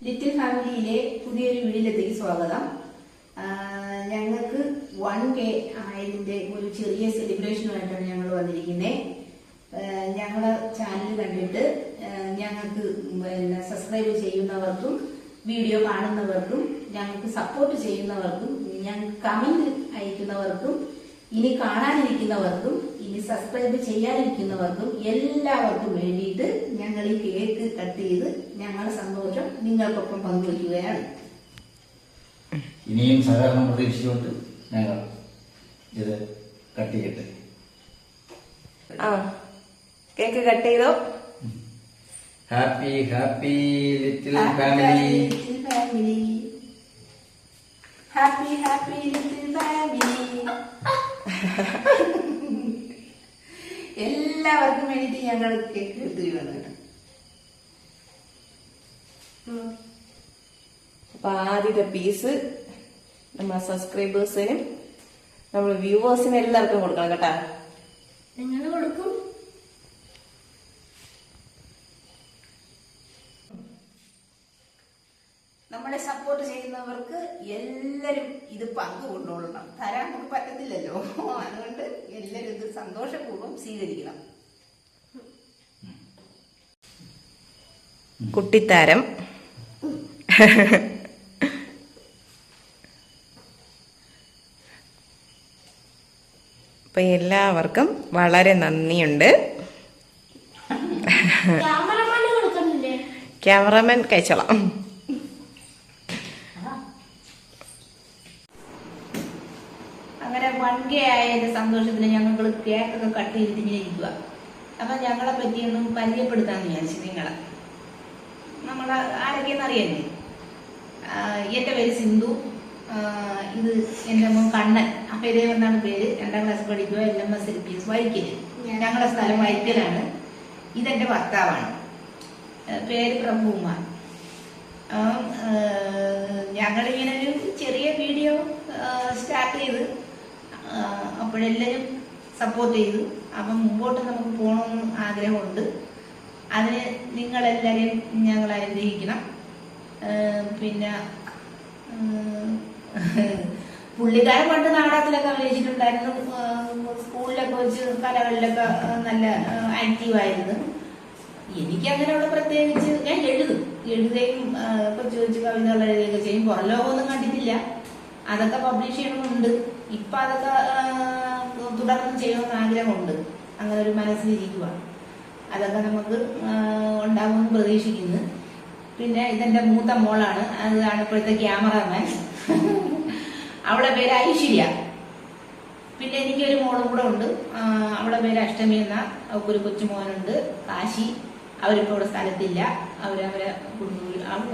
Little ഫാമിലിയിലെ പുതിയൊരു വീടിലെത്തേക്ക് സ്വാഗതം. ഞങ്ങൾക്ക് വൺ കെ ആയതിന്റെ ഒരു ചെറിയ സെലിബ്രേഷനുമായിട്ടാണ് ഞങ്ങൾ വന്നിരിക്കുന്നത് ഞങ്ങളെ ചാനൽ കണ്ടിട്ട് ഞങ്ങൾക്ക് പിന്നെ സബ്സ്ക്രൈബ് ചെയ്യുന്നവർക്കും വീഡിയോ കാണുന്നവർക്കും ഞങ്ങൾക്ക് സപ്പോർട്ട് ചെയ്യുന്നവർക്കും ഞങ്ങൾക്ക് കമന്റ് അയക്കുന്നവർക്കും ഇനി കാണാനിരിക്കുന്നവർക്കും ഇനി സബ്സ്ക്രൈബ് ചെയ്യാനിരിക്കുന്നവർക്കും എല്ലാവർക്കും വേണ്ടിയിട്ട് ഞങ്ങൾ ഈ കേക്ക് കട്ട് ചെയ്ത് ഞങ്ങളുടെ സന്തോഷം നിങ്ങൾക്കൊപ്പം പങ്കുവയ്ക്കുകയാണ് ഇനിയും സഹകരണം പ്രതീക്ഷിച്ചുകൊണ്ട് ഞങ്ങൾ ഇത് കട്ട് ചെയ്യട്ടെ. ആ കേക്ക് കട്ട് ചെയ്തോ? Happy happy little family happy happy little family. എല്ലാവർക്കും വേണ്ടിയിട്ട് ഞങ്ങൾ കേക്ക് എടുത്തിരിക്കുകയാണ് കേട്ടോ. അപ്പൊ ആദ്യത്തെ പീസ് നമ്മ സബ്സ്ക്രൈബേഴ്സിനും നമ്മൾ വ്യൂവേഴ്സിനും എല്ലാവർക്കും കൊടുക്കണം കേട്ടാ. നിങ്ങൾ കൊടുക്കും. നമ്മളെ സപ്പോർട്ട് ചെയ്യുന്നവർക്ക് എല്ലാവരും ഇത് പങ്കുകൊണ്ടോളണം. തരാൻ നമുക്ക് പറ്റത്തില്ലല്ലോ. അതുകൊണ്ട് എല്ലാവരും ഇത് സന്തോഷപൂർവം സ്വീകരിക്കണം. കുട്ടിത്താരം. അപ്പൊ എല്ലാവർക്കും വളരെ നന്ദിയുണ്ട്. ക്യാമറമാൻ കഴിച്ചോളാം. അങ്ങനെ വൺകെ ആയ ആയതിന്റെ സന്തോഷത്തിന് ഞങ്ങൾ കേക്കൊക്കെ കട്ട് ചെയ്തിട്ട് ഇങ്ങനെ ഇരിക്കുക അപ്പൊ ഞങ്ങളെ പറ്റിയൊന്നും പരിചയപ്പെടുത്താന്ന് വിചാരിച്ചു നിങ്ങളെ. നമ്മളെ ആരൊക്കെയെന്ന് അറിയല്ലേ എന്റെ പേര് സിന്ധു. ഇത് എന്റെ മോൻ കണ്ണൻ. അപ്പൊ ഇതേ വന്നാണ് പേര്. രണ്ടാം ക്ലാസ് പഠിക്കുക L M S L P S Vaikkal ഞങ്ങളുടെ സ്ഥലം വൈക്കലാണ്. ഇതെന്റെ ഭർത്താവാണ്. പേര് പ്രഭുകുമാർ. ഞങ്ങളിങ്ങനെ ഒരു ചെറിയ വീഡിയോ സ്റ്റാർട്ട് ചെയ്ത് അപ്പോഴെല്ലാവരും സപ്പോർട്ട് ചെയ്തു. അപ്പം മുമ്പോട്ട് നമുക്ക് പോകണമെന്ന് ആഗ്രഹമുണ്ട്. അതിന് നിങ്ങളെല്ലാവരെയും ഞങ്ങൾ അനുഗ്രഹിക്കണം. പിന്നെ പുള്ളിക്കാരൻ പണ്ട് നാടകത്തിലൊക്കെ അഭിനയിച്ചിട്ടുണ്ടായിരുന്നു. സ്കൂളിലൊക്കെ വെച്ച് കലകളിലൊക്കെ നല്ല ആക്റ്റീവായിരുന്നു എനിക്ക് അങ്ങനെയുള്ള പ്രത്യേകിച്ച് ഞാൻ എഴുതും. എഴുതുകയും കൊച്ചു കൊച്ചു കവിതകൾ എഴുതുകയൊക്കെ ചെയ്യും. പുറം ലോകമൊന്നും കണ്ടിട്ടില്ല. അതൊക്കെ പബ്ലിഷ് ചെയ്യണമെന്നുണ്ട്. ഇപ്പൊ അതൊക്കെ തുടർന്ന് ചെയ്യണമെന്ന് ആഗ്രഹമുണ്ട്. അങ്ങനെ ഒരു മനസ്സിലിരിക്കുക അതൊക്കെ നമുക്ക് ഉണ്ടാകുമെന്ന് പ്രതീക്ഷിക്കുന്നു. പിന്നെ ഇതെന്റെ മൂത്ത മോളാണ്. അതാണ് ഇപ്പോഴത്തെ ക്യാമറമാൻ. അവളുടെ പേര് ഐശ്വര്യ. പിന്നെ എനിക്കൊരു മോളും കൂടെ ഉണ്ട്. അവളെ പേര് അഷ്ടമി എന്ന ഒരു കൊച്ചുമോനുണ്ട് കാശി. അവരിപ്പോ ഇവിടെ സ്ഥലത്തില്ല. അവരവരെ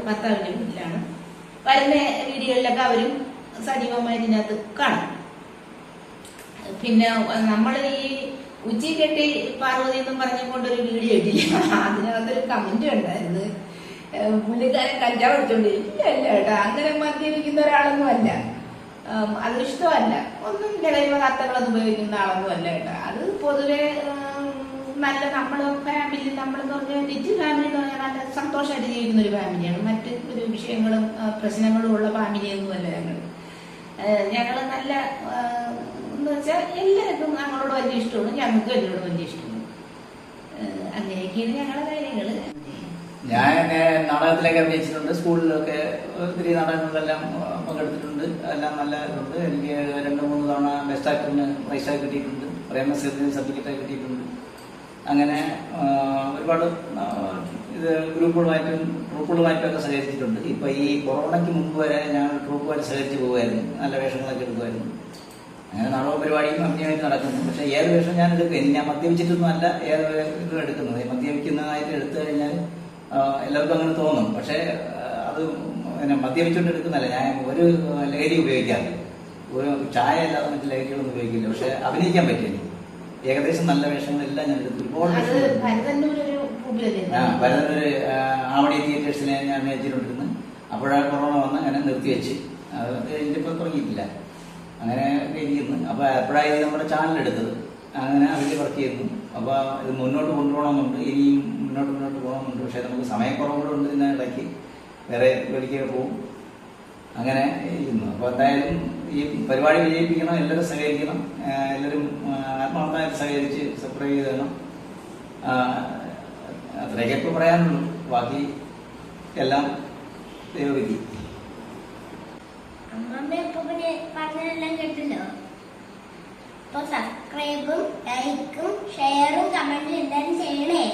ഭർത്താവിന്റെ വീട്ടിലാണ്. വരുന്ന വീടുകളിലൊക്കെ അവരും സജീവമായിട്ട് ഇതിനകത്ത് കാണും. പിന്നെ നമ്മൾ ഈ ഉച്ചി കെട്ടി പാർവതി എന്നും പറഞ്ഞുകൊണ്ടൊരു വീഡിയോ ഇട്ടില്ല. അതിനകത്തൊരു കമന്റ് ഉണ്ടായിരുന്നു. പുള്ളിക്കാരൻ കഞ്ചാവ് അടിച്ചോണ്ട് ഇല്ല കേട്ടോ. അങ്ങനെ മദ്യപിക്കുന്ന ഒരാളൊന്നും അല്ല. അതിഷ്ടമല്ല ഒന്നും ലഹരി കത്തകളൊന്നും ഉപയോഗിക്കുന്ന ആളൊന്നും അല്ല കേട്ടോ. അത് പൊതുവെ നല്ല നമ്മൾ ഫാമിലി നമ്മളെന്ന് പറഞ്ഞാൽ ലിറ്റിൽ ഫാമിലി എന്ന് പറഞ്ഞാൽ നല്ല സന്തോഷമായിട്ട് ജീവിക്കുന്ന ഒരു ഫാമിലിയാണ് മറ്റ് ഒരു വിഷയങ്ങളും പ്രശ്നങ്ങളും ഉള്ള ഫാമിലിയൊന്നും അല്ല ഞങ്ങൾ ഞങ്ങൾ നല്ല എന്ന് വെച്ചാൽ എല്ലാവർക്കും ഞങ്ങളോട് വലിയ ഇഷ്ടമാണ്. ഞങ്ങൾക്ക് എല്ലാവരോടും വലിയ ഇഷ്ടമാണ്. അങ്ങനെയൊക്കെയാണ് ഞങ്ങളുടെ കാര്യങ്ങൾ. ഞാൻ നാടകത്തിലൊക്കെ അഭിനയിച്ചിട്ടുണ്ട്. സ്കൂളിലൊക്കെ ഒത്തിരി നാടകങ്ങളിലെല്ലാം ഏഹ്, പങ്കെടുത്തിട്ടുണ്ട്. എല്ലാം നല്ല ഇതുണ്ട്. എനിക്ക് രണ്ട് മൂന്ന് തവണ ബെസ്റ്റ് ആക്ടറിന് പ്രൈസായി കിട്ടിയിട്ടുണ്ട്. പ്രേമ സർട്ടിഫിക്കറ്റ് കിട്ടിയിട്ടുണ്ട്. അങ്ങനെ ഒരുപാട് ഇത് ഗ്രൂപ്പുകളുമായിട്ടും ട്രൂപ്പുകളുമായിട്ടും ഒക്കെ സഹകരിച്ചിട്ടുണ്ട്. ഇപ്പൊ ഈ കൊറോണയ്ക്ക് മുമ്പ് വരെ ഞാൻ ട്രൂപ്പുമായിട്ട് സഹകരിച്ച് പോകുമായിരുന്നു നല്ല വേഷങ്ങളൊക്കെ എടുക്കുമായിരുന്നു. അങ്ങനെ നാടക പരിപാടിയും അഭിനയമായിട്ട് നടക്കുന്നു. പക്ഷെ ഏത് വേഷം ഞാൻ എടുക്കും ഞാൻ മദ്യപിച്ചിട്ടൊന്നും അല്ല ഏത് ഇതും എടുക്കുന്നത്. മദ്യപിക്കുന്നതായിട്ട് എടുത്തു കഴിഞ്ഞാൽ എല്ലാവർക്കും അങ്ങനെ തോന്നും. പക്ഷേ അത് പിന്നെ മദ്യപിച്ചുകൊണ്ട് എടുക്കുന്നല്ല ഞാൻ ഒരു ലഹരി ഉപയോഗിക്കാറില്ല. ഒരു ചായ അല്ലാതെ മറ്റു ലഹരികളൊന്നും ഉപയോഗിക്കില്ല. പക്ഷെ അഭിനയിക്കാൻ പറ്റില്ല. എനിക്ക് ഏകദേശം നല്ല വേഷങ്ങളെല്ലാം ഞാൻ എടുത്തു. ഒരുപാട് ആ പൂബിലല്ലേ ആവടി ആവണി തിയേറ്റേഴ്സിനെ ഞാൻ അഭിനയിച്ചിട്ടുണ്ടിരുന്നു അപ്പോഴാണ് കൊറോണ വന്ന് അങ്ങനെ നിർത്തിവെച്ച്. അത് കഴിഞ്ഞിപ്പോൾ തുടങ്ങിയിട്ടില്ല. അങ്ങനെ ഇരിക്കുന്നു അപ്പോൾ എപ്പോഴായി നമ്മുടെ ചാനൽ എടുത്തത്. അങ്ങനെ അതിൽ വർക്ക് ചെയ്യുന്നു അപ്പോൾ ഇത് മുന്നോട്ട് കൊണ്ടുപോകണമെന്നുണ്ട്. ഇനിയും മുന്നോട്ട് മുന്നോട്ട് പോകണമെന്നുണ്ട്. പക്ഷേ നമുക്ക് സമയക്കുറവുകളുണ്ട് ഇതിനെ ഇടയ്ക്ക്. വേറെ ജോലിക്കൊക്കെ പോകും. അങ്ങനെ ഇരിക്കുന്നു അപ്പോൾ എന്തായാലും ഈ പരിപാടി വിജയിപ്പിക്കണം. എല്ലാവരും സഹകരിക്കണം. എല്ലാവരും ആത്മാർത്ഥമായി ആത്മാർത്ഥമായിട്ട് സഹകരിച്ച് സബ്സ്ക്രൈബ് തരണം അത്രയൊക്കെ ഇപ്പോൾ പറയാനുള്ളൂ. ബാക്കി എല്ലാം ദൈവവിധി. അമ്മമ്മ ഇപ്പൊ പിന്നെ പറഞ്ഞതെല്ലാം കേട്ടല്ലോ അപ്പൊ സബ്സ്ക്രൈബും ലൈക്കും ഷെയറും കമന്റും എന്തായാലും ചെയ്യണേ.